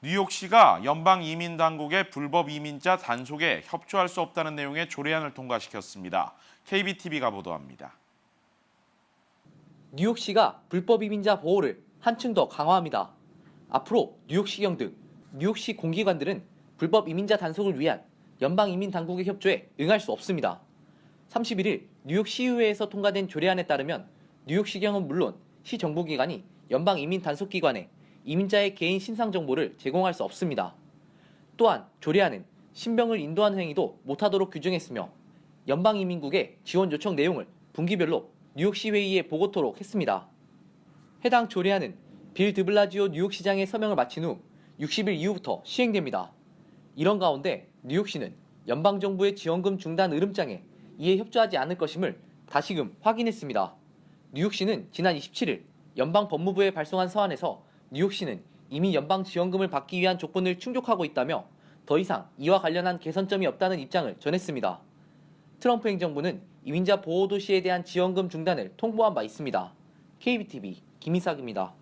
뉴욕시가 연방 이민 당국의 불법 이민자 단속에 협조할 수 없다는 내용의 조례안을 통과시켰습니다. KBTV가 보도합니다. 뉴욕시가 불법 이민자 보호를 한층 더 강화합니다. 앞으로 뉴욕시경 등 뉴욕시 공기관들은 불법 이민자 단속을 위한 연방 이민 당국의 협조에 응할 수 없습니다. 31일 뉴욕시의회에서 통과된 조례안에 따르면 뉴욕시경은 물론 시 정부기관이 연방 이민 단속기관에 이민자의 개인 신상 정보를 제공할 수 없습니다. 또한 조례안은 신병을 인도하는 행위도 못하도록 규정했으며 연방 이민국의 지원 요청 내용을 분기별로 뉴욕시 회의에 보고토록 했습니다. 해당 조례안은 빌 드블라지오 뉴욕시장의 서명을 마친 후 60일 이후부터 시행됩니다. 이런 가운데 뉴욕시는 연방정부의 지원금 중단 으름장에 이에 협조하지 않을 것임을 다시금 확인했습니다. 뉴욕시는 지난 27일 연방 법무부에 발송한 서한에서 뉴욕시는 이미 연방 지원금을 받기 위한 조건을 충족하고 있다며 더 이상 이와 관련한 개선점이 없다는 입장을 전했습니다. 트럼프 행정부는 이민자 보호 도시에 대한 지원금 중단을 통보한 바 있습니다. KBTV 김희삭입니다.